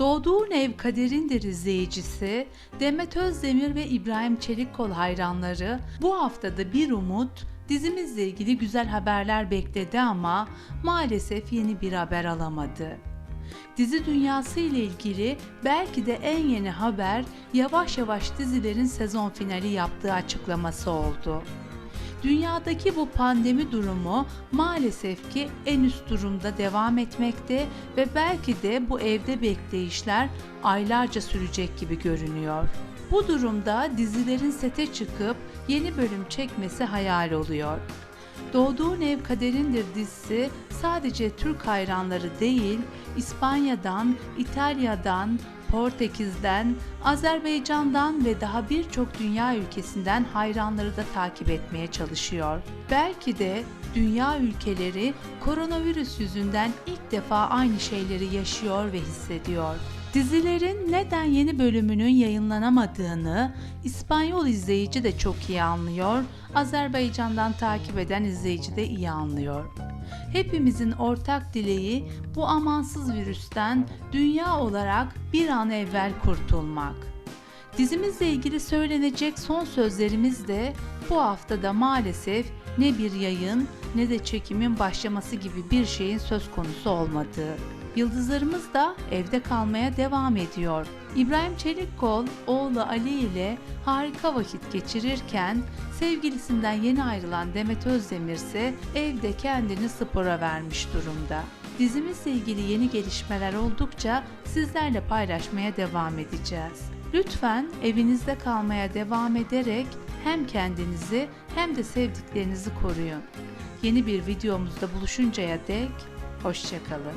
Doğduğun Ev Kaderindir izleyicisi, Demet Özdemir ve İbrahim Çelikkol hayranları bu haftada bir umut, dizimizle ilgili güzel haberler bekledi ama maalesef yeni bir haber alamadı. Dizi dünyası ile ilgili belki de en yeni haber yavaş yavaş dizilerin sezon finali yaptığı açıklaması oldu. Dünyadaki bu pandemi durumu maalesef ki en üst durumda devam etmekte ve belki de bu evde bekleyişler aylarca sürecek gibi görünüyor. Bu durumda dizilerin sete çıkıp yeni bölüm çekmesi hayal oluyor. Doğduğun Ev Kaderindir dizisi sadece Türk hayranları değil, İspanya'dan, İtalya'dan, Portekiz'den, Azerbaycan'dan ve daha birçok dünya ülkesinden hayranları da takip etmeye çalışıyor. Belki de dünya ülkeleri koronavirüs yüzünden ilk defa aynı şeyleri yaşıyor ve hissediyor. Dizilerin neden yeni bölümünün yayınlanamadığını İspanyol izleyici de çok iyi anlıyor, Azerbaycan'dan takip eden izleyici de iyi anlıyor. Hepimizin ortak dileği bu amansız virüsten dünya olarak bir an evvel kurtulmak. Dizimizle ilgili söylenecek son sözlerimiz de bu haftada maalesef ne bir yayın ne de çekimin başlaması gibi bir şeyin söz konusu olmadığı. Yıldızlarımız da evde kalmaya devam ediyor. İbrahim Çelikkol oğlu Ali ile harika vakit geçirirken sevgilisinden yeni ayrılan Demet Özdemir ise evde kendini spora vermiş durumda. Dizimizle ilgili yeni gelişmeler oldukça sizlerle paylaşmaya devam edeceğiz. Lütfen evinizde kalmaya devam ederek hem kendinizi hem de sevdiklerinizi koruyun. Yeni bir videomuzda buluşuncaya dek hoşçakalın.